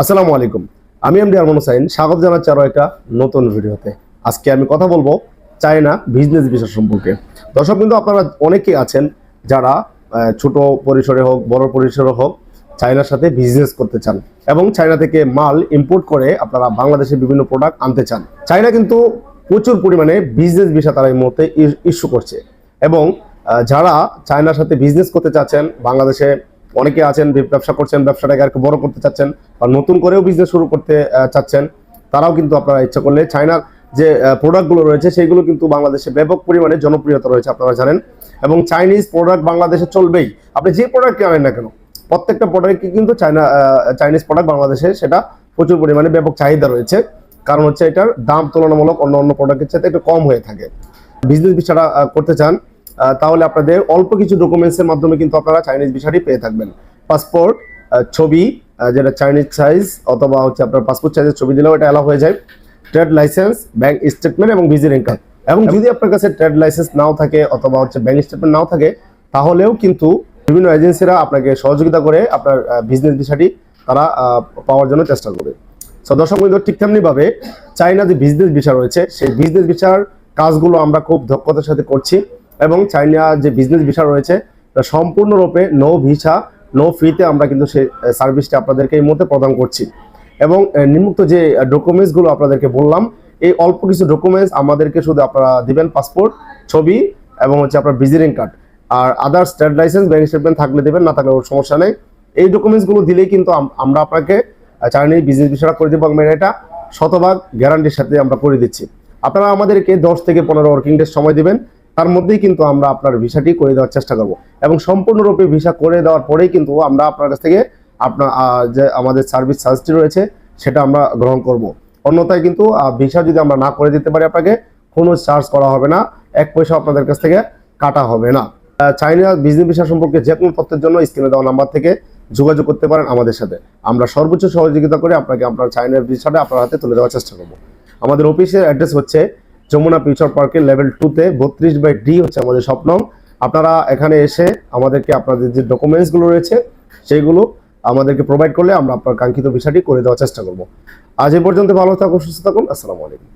আসসালামু আলাইকুম। আমি এমডি আরমান হোসাইন। স্বাগত জানাচ্ছি আরও একটা নতুন ভিডিওতে। আজকে আমি কথা বলব চায়না বিজনেস বিষয় সম্পর্কে। দর্শক কিন্তু আপনারা অনেকেই আছেন যারা ছোট পরিসরে হোক, বড় পরিসরে হোক, চায়নার সাথে বিজনেস করতে চান এবং চায়না থেকে মাল ইম্পোর্ট করে আপনারা বাংলাদেশে বিভিন্ন প্রোডাক্ট আনতে চান। চায়না কিন্তু প্রচুর পরিমাণে বিজনেস বিষয় তারা এই মুহূর্তে ইস্যু করছে এবং যারা চায়নার সাথে বিজনেস করতে চাচ্ছেন, বাংলাদেশে অনেকে আছেন ব্যবসা করছেন, ব্যবসাটাকে আর বড় করতে চাচ্ছেন বা নতুন করেও বিজনেস শুরু করতে চাচ্ছেন, তারাও কিন্তু আপনারা ইচ্ছা করলে চায়নার যে প্রোডাক্টগুলো রয়েছে সেগুলো কিন্তু বাংলাদেশে ব্যাপক পরিমাণে জনপ্রিয়তা রয়েছে, আপনারা জানেন। এবং চাইনিজ প্রোডাক্ট বাংলাদেশে চলবেই। আপনি যে প্রোডাক্ট আনেন না কেন, প্রত্যেকটা প্রোডাক্টই কিন্তু চায়না চাইনিজ প্রোডাক্ট বাংলাদেশে সেটা প্রচুর পরিমাণে ব্যাপক চাহিদা রয়েছে। কারণ হচ্ছে এটার দাম তুলনামূলক অন্য অন্য প্রোডাক্টের চাইতে একটু কম হয়ে থাকে। বিজনেস বিষয়টা করতে চান তাহলে আপনাদের অল্প কিছু ডকুমেন্টসের মাধ্যমে কিন্তু আপনারা চাইনিজ ভিসাটি পেয়ে থাকবেন। পাসপোর্ট ছবি যেটা চাইনিজ সাইজ অথবা হচ্ছে আপনার পাসপোর্ট সাইজের ছবি দিলেও এটা অ্যালাউ হয়ে যায়। ট্রেড লাইসেন্স ব্যাংক স্টেটমেন্ট এবং ভিজিটিং কার্ড এবং যদি আপনার কাছে ট্রেড লাইসেন্স নাও থাকে অথবা হচ্ছে ব্যাংক স্টেটমেন্ট নাও থাকে, তাহলেও কিন্তু বিভিন্ন এজেন্সিরা আপনাকে সহযোগিতা করে আপনার বিজনেস ভিসাটি তারা পাওয়ার জন্য চেষ্টা করবে। সো দর্শক বন্ধু ঠিক তেমনিভাবে চাইনা যে বিজনেস ভিসা রয়েছে, সেই বিজনেস ভিসার কাজগুলো আমরা খুব দক্ষতার সাথে করছি। এবং চাইনা যে বিজনেস ভিসা রয়েছে সম্পূর্ণরূপে নো ভিসা নো ফ্রিতে আমরা কিন্তু সেই সার্ভিসটা আপনাদেরকে এই মুহূর্তে প্রদান করছি। এবং আহ, যে ডকুমেন্টসগুলো আপনাদেরকে বললাম এই অল্প কিছু ডকুমেন্টস আমাদেরকে শুধু আপনারা দিবেন পাসপোর্ট ছবি এবং হচ্ছে আপনার ভিজিটিং কার্ড আর others trade licence bank statement থাকলে দেবেন না থাকলে সমস্যা নেই। এই ডকুমেন্টসগুলো দিলেই কিন্তু আমরা আপনাকে চাইনিজ বিজনেস বিষয়টা করে দেবো এবং এটা শতভাগ গ্যারান্টির সাথে আমরা করে দিচ্ছি। আপনারা আমাদেরকে দশ থেকে পনেরো ওয়ার্কিং ডেজ সময় দিবেন। তার মধ্যেই কিন্তু আমরা আপনার ভিসাটি করে দেওয়ার চেষ্টা করব। এবং সম্পূর্ণরূপে ভিসা করে দেওয়ার পরেই কিন্তু আমরা আপনার কাছ থেকে আপনার যে আমাদের সার্ভিস চার্জটি রয়েছে, সেটা আমরা গ্রহণ করব। অন্যথায় কিন্তু ভিসা যদি আমরা না করে দিতে পারি আপনাকে, কোনো চার্জ করা হবে না, এক পয়সা আপনাদের কাছ থেকে কাটা হবে না। চাইনা বিজনেস ভিসা সম্পর্কে যে কোনো তথ্যের জন্য স্ক্রিনে দেওয়া নাম্বার থেকে যোগাযোগ করতে পারেন আমাদের সাথে। আমরা সর্বোচ্চ সহযোগিতা করে আপনাকে আপনার চাইনার ভিসাটা আপনার হাতে তুলে দেওয়ার চেষ্টা করব। আমাদের অফিসের অ্যাড্রেস হচ্ছে যমুনা ফিউচার পার্কের লেভেল টুতে বত্রিশ বাই ডি হচ্ছে আমাদের স্বপ্ন। আপনারা এখানে এসে আমাদেরকে আপনাদের যে ডকুমেন্টসগুলো রয়েছে, সেইগুলো আমাদেরকে প্রোভাইড করলে আমরা আপনার কাঙ্ক্ষিত বিষয়টি করে দেওয়ার চেষ্টা করব। আজ এ পর্যন্ত ভালো থাকুন, সুস্থ থাকুন, আসসালামু আলাইকুম।